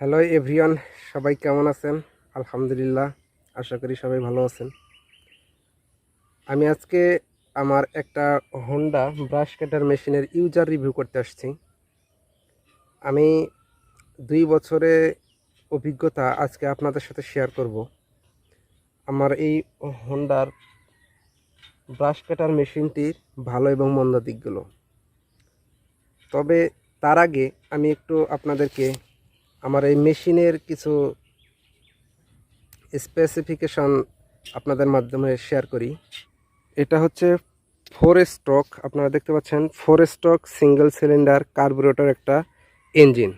Hello everyone সবাই কেমন আছেন? আলহামদুলিল্লাহ, আশা করি সবাই ভালো আছেন। আমি আজকে আমার একটা হোন্ডা ব্রাশ কাটার মেশিনের ইউজার রিভিউ করতে আসছি। আমি দুই বছরে অভিজ্ঞতা আজকে আপনাদের সাথে শেয়ার করব। আমার এই হোন্ডার ব্রাশ কাটার মেশিনটির ভালো এবং মন্দ দিকগুলো। তবে তার আগে আমি একটু আপনাদেরকে আমার এই মেশিনের কিছু স্পেসিফিকেশন আপনাদের মাধ্যমে শেয়ার করি। এটা হচ্ছে ফোর স্ট্রোক আপনারা দেখতে পাচ্ছেন four stroke single cylinder carburettor একটা ইঞ্জিন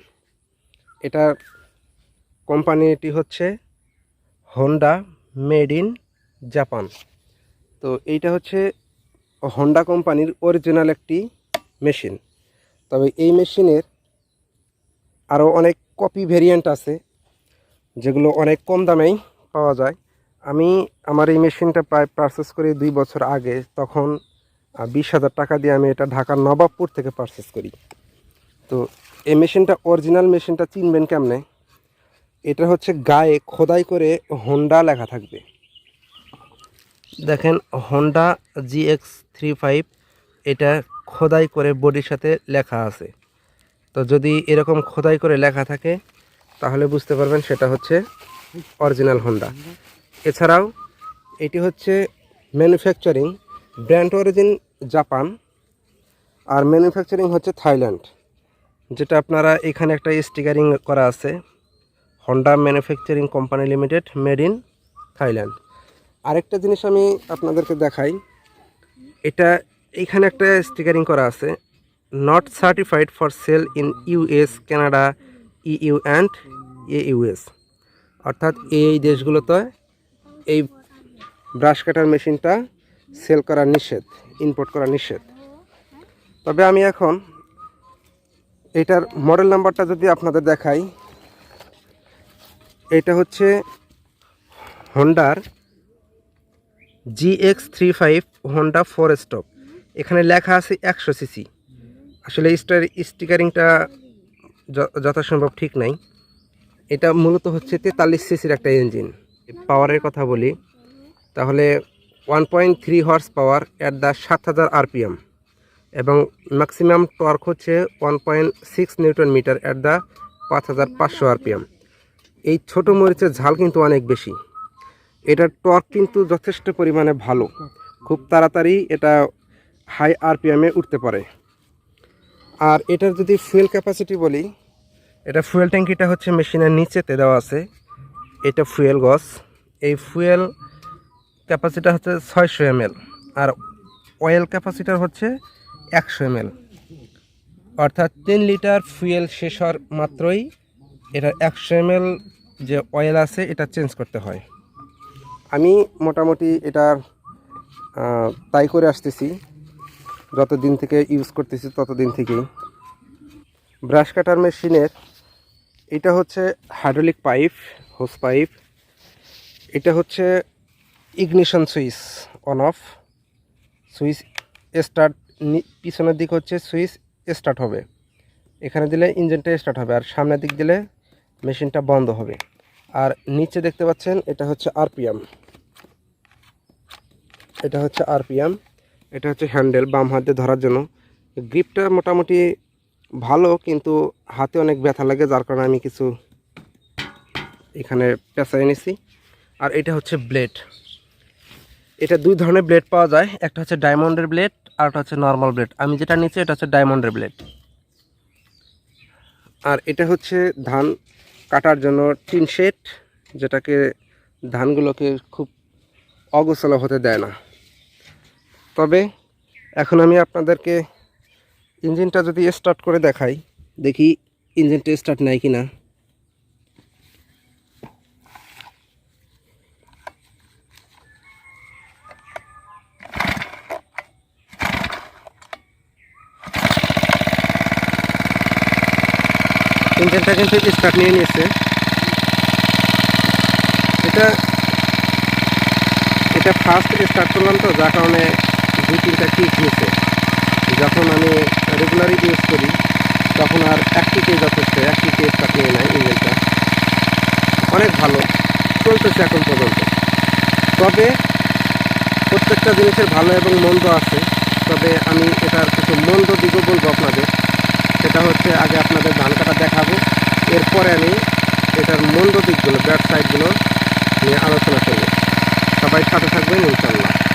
এটার কোম্পানিটি হচ্ছে হন্ডা মেড ইন জাপান তো এইটা হচ্ছে হন্ডা কোম্পানির অরিজিনাল একটি মেশিন তবে এই মেশিনের আরও অনেক কপি ভেরিয়েন্ট আছে, যেগুলো অনেক কম দামেই পাওয়া যায়। আমি আমার এই মেশিনটা প্রায় পারচেস করি দুই বছর আগে, তখন বিশ হাজার টাকা দিয়ে আমি এটা ঢাকার নবাবপুর থেকে পারচেস করি। তো এই মেশিনটা অরিজিনাল মেশিনটা চিনবেন কেমনে? এটা হচ্ছে গায়ে খোদাই করে হোন্ডা লেখা থাকবে। দেখেন হোন্ডা জিএক্স থ্রি ফাইভ এটা খোদাই করে বডির সাথে লেখা আছে। তো যদি এরকম খোদাই করে লেখা থাকে, তাহলে বুঝতে পারবেন সেটা হচ্ছে অরিজিনাল হোন্ডা এছাড়াও, এটি হচ্ছে ম্যানুফ্যাকচারিং ব্র্যান্ড অরিজিন জাপান আর ম্যানুফ্যাকচারিং হচ্ছে থাইল্যান্ড যেটা আপনারা এখানে একটা স্টিকারিং করা আছে Honda manufacturing company limited made in Thailand আরেকটা জিনিস আমি আপনাদেরকে দেখাই, এটা এইখানে একটা স্টিকারিং করা আছে not certified for sale in US Canada EU and a US অর্থাৎ এই দেশগুলোতে এই ব্রাশ কাটার মেশিনটা সেল করা নিষেধ ইম্পোর্ট করা নিষেধ। তবে আমি এখন এটার মডেল নাম্বারটা যদি আপনাদের দেখাই, এটা হচ্ছে হন্ডার GX three five Honda four stroke এখানে লেখা আছে একশো সিসি। আসলে স্টার স্টিকারিংটা যথাসম্ভব ঠিক নাই। এটা মূলত হচ্ছে তেতাল্লিশ সিসির একটা ইঞ্জিন পাওয়ারের কথা বলি, তাহলে one point three horse power at the সাত হাজার আরপিএম এবং ম্যাক্সিমাম টর্ক হচ্ছে one point six newton metre at the পাঁচ হাজার পাঁচশো আরপিএম। এই ছোটো মরিচের ঝাল কিন্তু অনেক বেশি। এটার টর্ক কিন্তু যথেষ্ট পরিমাণে ভালো। খুব তাড়াতাড়ি এটা হাই আরপিএমে উঠতে পারে। আর এটার যদি ফুয়েল ক্যাপাসিটি বলি, এটা ফুয়েল ট্যাঙ্কিটা হচ্ছে মেশিনের নিচেতে দেওয়া আছে। এটা ফুয়েল গস এই ফুয়েল ক্যাপাসিটা হচ্ছে ছয়শো এমএল আর অয়েল ক্যাপাসিটার হচ্ছে একশো এমএল। অর্থাৎ তিন লিটার ফুয়েল শেষ হওয়ার মাত্রই এটা একশো এমএল যে অয়েল আছে, এটা চেঞ্জ করতে হয়। আমি মোটামুটি এটার তাই করে আসতেছি। যতদিন থেকে ইউজ করতেছি ততদিন থেকেই। ব্রাশ কাটার মেশিনের এটা হচ্ছে হাইড্রোলিক পাইপ হোস পাইপ এটা হচ্ছে ignition switch on off switch start পিছনের দিক হচ্ছে সুইচ স্টার্ট হবে। এখানে দিলে ইঞ্জিনটা স্টার্ট হবে আর সামনের দিক দিলে মেশিনটা বন্ধ হবে। আর নিচে দেখতে পাচ্ছেন এটা হচ্ছে আরপিএম এটা হচ্ছে আরপিএম এটা হচ্ছে হ্যান্ডেল বাম হাতে ধরার জন্য। গ্রিপটা মোটামুটি ভালো, কিন্তু হাতে অনেক ব্যথা লাগে, যার কারণে আমি কিছু এখানে পেঁচাই এনেছি আর এটা হচ্ছে ব্লেড। এটা দুই ধরনের ব্লেড পাওয়া যায়, একটা হচ্ছে ডায়মন্ডের ব্লেড আর একটা হচ্ছে নর্মাল ব্লেড। আমি যেটা নিচ্ছি এটা হচ্ছে ডায়মন্ডের ব্লেড। আর এটা হচ্ছে ধান কাটার জন্য টিন শেড, যেটাকে ধানগুলোকে খুব অগোছালো হতে দেয় না। তবে এখন আমি আপনাদেরকে ইঞ্জিনটা যদি স্টার্ট করে দেখাই, দেখি ইঞ্জিনটা স্টার্ট নেয় কি না ইঞ্জিনটা কিন্তু স্টার্ট নিয়ে নিয়েছে। এটা এটা ফার্স্ট স্টার্ট করলাম তো, যার কারণে দুই তিনটা কিক নিয়েছে। যখন আমি রেগুলারই ইউজ করি, তখন আর একটিতে যথেষ্ট একটিতে স্টার্ট নিয়ে নেয় ইঞ্জিনটা অনেক ভালো, চলতেছে এখন পর্যন্ত। তবে প্রত্যেকটা জিনিসের ভালো এবং মন্দ আছে। তবে আমি এটার কিছু মন্দ দিকও বলব আপনাদের। সেটা হচ্ছে আগে আপনাদের ধান কাটা দেখাবো। এরপরে আমি এটার মন্দ দিকগুলো, ব্যাড সাইডগুলো নিয়ে আলোচনা করব। সবাই সাথে থাকবেন ইনশাল্লাহ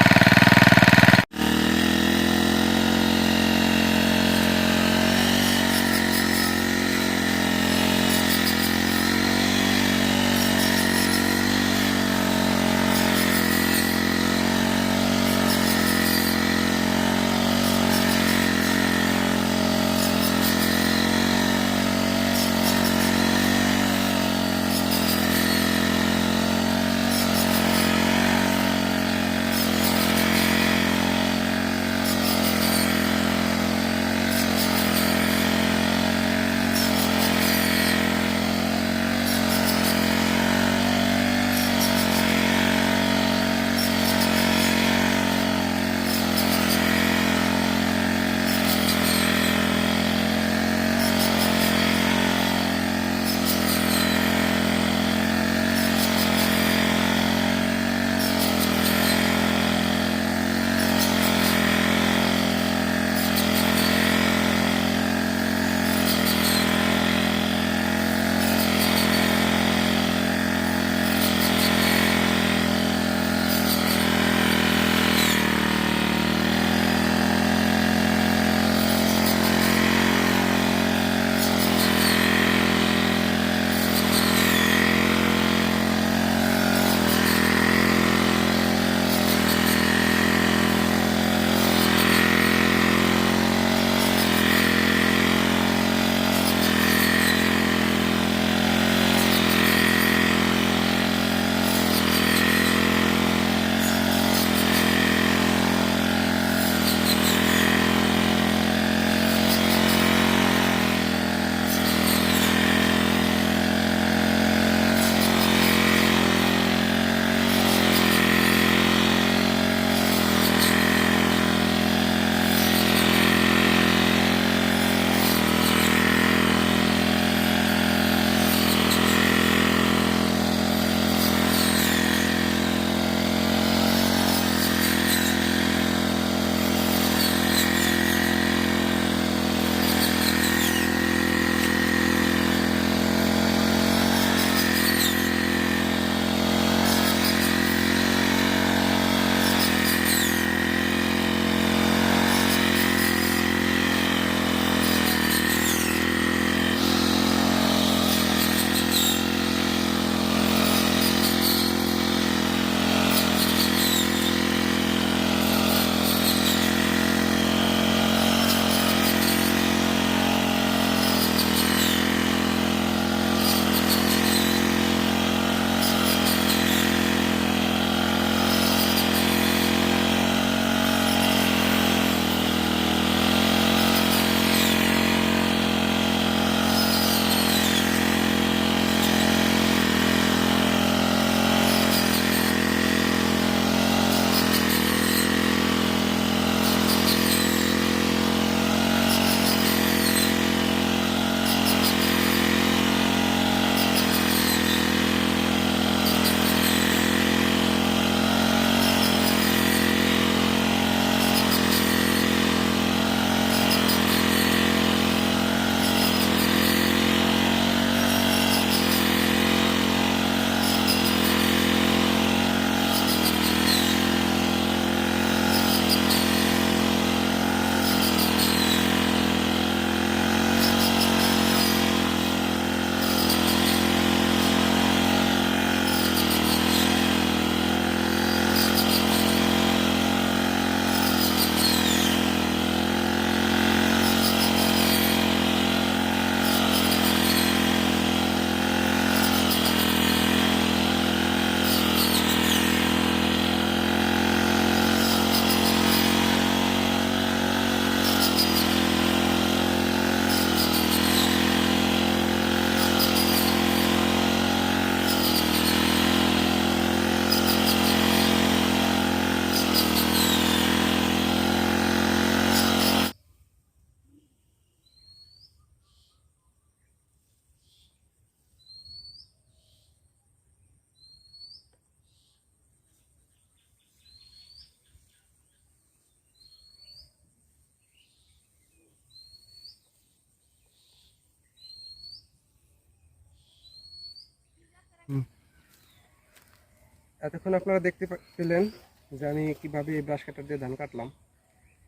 এতক্ষণ আপনারা দেখতে পেলেন যে আমি কীভাবে এই ব্রাশ কাটার দিয়ে ধান কাটলাম।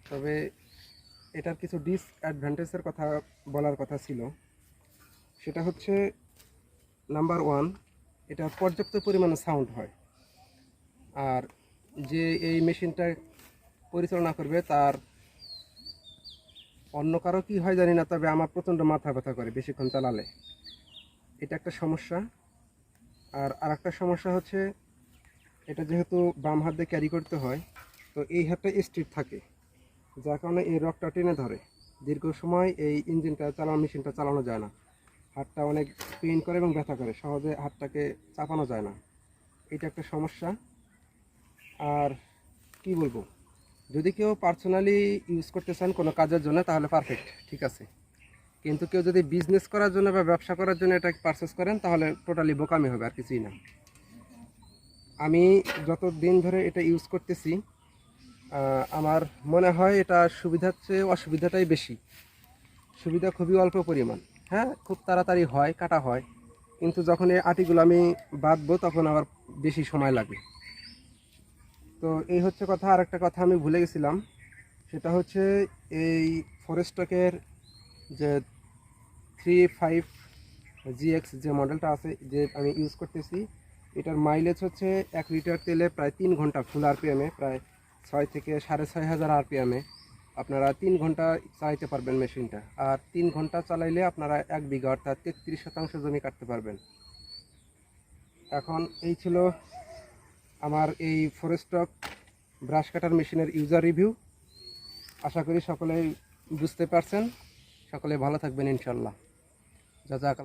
তবে এটার কিছু ডিসঅ্যাডভান্টেজের কথা বলার কথা ছিল। সেটা হচ্ছে নাম্বার ওয়ান এটা পর্যাপ্ত পরিমাণে সাউন্ড হয়। আর যে এই মেশিনটা পরিচালনা করবে, তার অন্য কারও কি হয় জানি না, তবে আমার প্রচণ্ড মাথা ব্যথা করে বেশিক্ষণ চালালে। এটা একটা সমস্যা। আর আরেকটা সমস্যা হচ্ছে এটা যেহেতু বাম হাত দিয়ে ক্যারি করতে হয়, তো এই হাতটা স্ট্রিট থাকে। যার কারণে এই রকটা টেনে ধরে। দীর্ঘ সময় এই ইঞ্জিনটা চালানো, মেশিনটা চালানো যায় না। হাতটা অনেক পেইন করে এবং ব্যথা করে। সহজে হাতটাকে চাপানো যায় না। এটা একটা সমস্যা। আর কি বলব? যদি কেউ পার্সোনালি ইউজ করতে চান কোনো কাজের জন্য, তাহলে পারফেক্ট ঠিক আছে। কিন্তু কেউ যদি বিজনেস করার জন্য বা ব্যবসা করার জন্য এটা পারচেস করেন, তাহলে টোটালি বোকামি হবে, আর কিছুই না। আমি যত দিন ধরে এটা ইউজ করতেছি আমার মনে হয় এটা সুবিধার চেয়ে অসুবিধাটাই বেশি। সুবিধা খুবই অল্প পরিমাণ। হ্যাঁ খুব তাড়াতাড়ি হয়, কাটা হয়। কিন্তু যখন এই আটিগুলো আমি বাঁধবো, তখন আবার বেশি সময় লাগে। তো এই হচ্ছে কথা। আর একটা কথা আমি ভুলে গেছিলাম। সেটা হচ্ছে এই ফরেস্টকের যে থ্রি ফাইভ জিএক্স যে মডেলটা আছে, যে আমি ইউজ করতেছি এটার মাইলেজ হচ্ছে এক লিটার তেলে প্রায় তিন ঘণ্টা ফুল আরপিএমে প্রায় ছয় থেকে সাড়ে ছয় হাজার আরপিএমে আপনারা তিন ঘণ্টা চালাইতে পারবেন মেশিনটা আর তিন ঘণ্টা চালাইলে আপনারা এক বিঘা অর্থাৎ তেত্রিশ শতাংশ জমি কাটতে পারবেন। এখন এই ছিল আমার এই ফরেস্টক ব্রাশ কাটার মেশিনের ইউজার রিভিউ আশা করি সকলেই বুঝতে পারছেন। সকলে ভালো থাকবেন ইনশাল্লাহ। যা